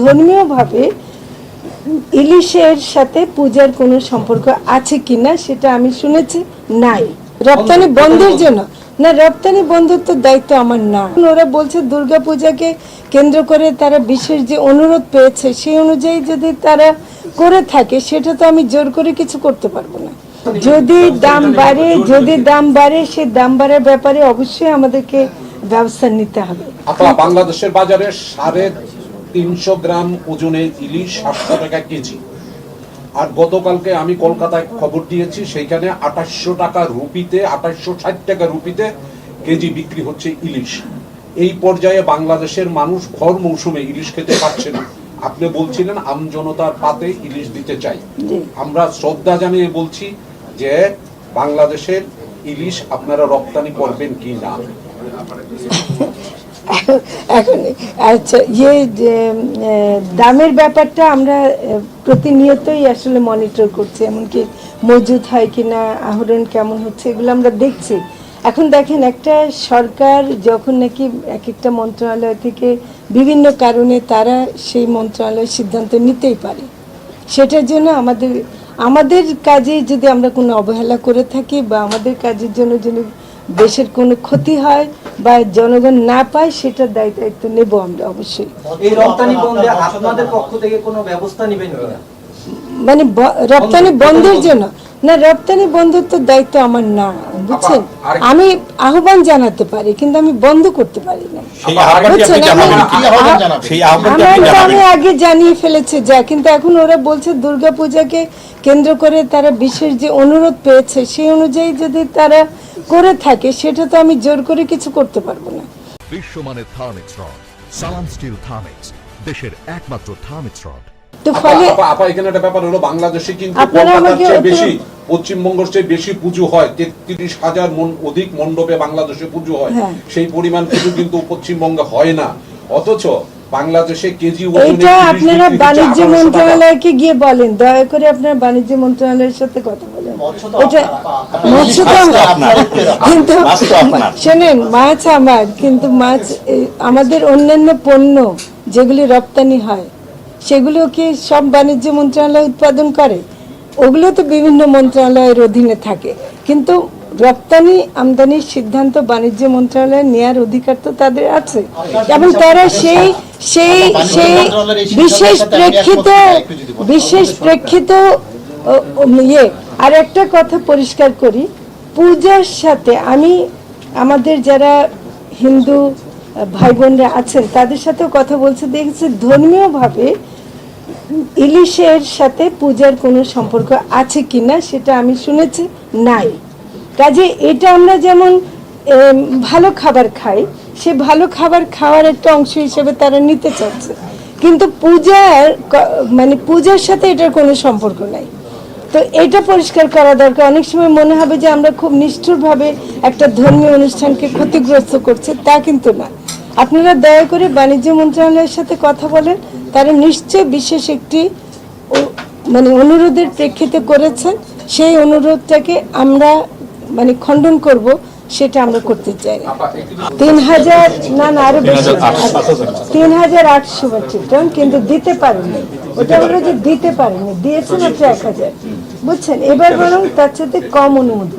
ধর্মীয়ভাবে ইলিশের সাথে পূজার কোনো সম্পর্ক আছে কিনা সেটা আমি শুনেছি নাই। রপ্তানি বন্ধের জন্য। না রপ্তানি বন্ধের তো দায়িত্ব আমার না। ওরা বলছে দুর্গা পূজাকে কেন্দ্র করে তারা বিশেষ যে অনুরোধ পেয়েছে সেই অনুযায়ী যদি তারা করে থাকে সেটা তো আমি জোর করে কিছু করতে পারব না। যদি দাম বাড়ে যদি দাম বাড়ে সেই দাম বাড়ার ব্যাপারে অবশ্যই আমাদেরকে ব্যবস্থা নিতে হবে। বাংলাদেশের বাজারে সাড়ে তিনশো গ্রাম ওজনের ইলিশ সাতশো টাকা কেজি। আর গতকালকে আমি কলকাতায় খবর দিয়েছি সেইখানে আঠাশশো টাকা রুপিতে আঠাশশো ষাট টাকা রুপিতে কেজি বিক্রি হচ্ছে ইলিশ। এই পর্যায়ে বাংলাদেশের মানুষ ভর মৌসুমে ইলিশ খেতে পারছে না। আপনি বলছিলেন আমজনতার পাতে ইলিশ দিতে চাই। আমরা শ্রদ্ধা জানিয়ে বলছি যে বাংলাদেশের ইলিশ আপনারা রপ্তানি করবেন কি না? এখন আচ্ছা ইয়ে দামের ব্যাপারটা আমরা প্রতিনিয়তই আসলে মনিটর করছি, এমনকি মজুদ হয় কিনা, আহরণ কেমন হচ্ছে, এগুলো আমরা দেখছি। এখন দেখেন, একটা সরকার যখন নাকি এক একটা মন্ত্রণালয় থেকে বিভিন্ন কারণে তারা সেই মন্ত্রণালয়ের সিদ্ধান্ত নিতেই পারে। সেটার জন্য আমাদের আমাদের কাজে যদি আমরা কোনো অবহেলা করে থাকি বা আমাদের কাজের জন্য যদি দেশের কোনো ক্ষতি হয় বা জনগণ না পায় সেটার দায় দায়িত্ব নেব আমরা অবশ্যই। এই রপ্তানি বন্ধে আপনাদের পক্ষ থেকে কোনো ব্যবস্থা নেবেন কিনা? মানে রপ্তানি বন্ধের জন্য? না রপ্তানি বন্ধের তো দায়িত্ব আমার না বুঝছেন? আমি আহ্বান জানাতে পারি কিন্তু আমি বন্ধ করতে পারি না। আমি- আগে জানিয়ে ফেলেছে যা কিন্তু এখন ওরা বলছে দুর্গাপূজাকে কেন্দ্র করে তারা বিশেষ যে অনুরোধ পেয়েছে সেই অনুযায়ী যদি তারা করে থাকে সেটা তো আমি জোর করে কিছু করতে পারব না। বিশ্বমানের থার্মিক্স রড সালাম স্টিল থার্মিক্স দেশের একমাত্র থার্মিক্স রড। তো ফলে আপা- এখানে একটা ব্যাপার হলো বাংলাদেশে কিন্তু আপনারা কলকাতার বেশি পশ্চিমবঙ্গের চেয়ে বেশি পুজো হয় তেত্রিশ হাজার মন অধিক মণ্ডপে বাংলাদেশে পুজো হয়। হ্যাঁ। সেই পরিমাণ পুজো কিন্তু পশ্চিমবঙ্গে হয় না। অথচ বাংলাদেশে কেজি ওজনে আপনারা বাণিজ্য 1800 টাকা। মন্ত্রণালয়কে গিয়ে বলেন দয়া করে আপনারা বাণিজ্য মন্ত্রণালয়ের সাথে কথা বলেন। মৎস্য তো। কিন্তু মাছ শোনেন মাছ আমার কিন্তু মাছ আমাদের অন্যান্য পণ্য যেগুলি রপ্তানি হয় সেগুলো কি সব বাণিজ্য মন্ত্রণালয় উৎপাদন করে? ওগুলো তো বিভিন্ন মন্ত্রণালয়ের অধীনে থাকে। কিন্তু রপ্তানি আমদানির সিদ্ধান্ত বাণিজ্য মন্ত্রণালয় নেয়ার অধিকার তো তাদের আছে। এবং তারা সেই সেই সেই মন্ত্রণালয়ের বিশেষ প্রেক্ষিত। বিশেষ প্রেক্ষিত ইয়ে আর একটা কথা পরিষ্কার করি, পূজার সাথে আমি, আমাদের যারা হিন্দু ভাই বোনরা আছেন, তাদের সাথেও কথা বলছে। দেখেছি ধর্মীয়ভাবে ইলিশের সাথে পূজার কোনো সম্পর্ক আছে কিনা সেটা আমি শুনেছি, নাই। কাজে এটা আমরা যেমন ভালো খাবার খাই, সে ভালো খাবার খাওয়ার একটা অংশ হিসেবে তারা নিতে চাচ্ছে। কিন্তু পূজার মানে পূজার সাথে এটার কোনো সম্পর্ক নাই। তো এটা পরিষ্কার করা দরকার। অনেক সময় মনে হবে যে আমরা খুব নিষ্ঠুরভাবে একটা ধর্মীয় অনুষ্ঠানকে ক্ষতিগ্রস্ত করছে, তা কিন্তু না। আপনারা দয়া করে বাণিজ্য মন্ত্রণালয়ের সাথে কথা বলেন। তারা নিশ্চয় বিশেষ একটি মানে অনুরোধের প্রেক্ষিতে করেছেন। সেই অনুরোধটাকে আমরা মানে খণ্ডন করব। সেটা আমরা করতে চাই। না তিন হাজার না না আরও বেশি। তিন হাজার আটশো টন কিন্তু দিতে পারেনি। ওটা আমরা যে দিতে পারেনি দিয়েছে মাত্র এক হাজার। বুঝছেন? এবার বরং তার সাথে কম অনুমতি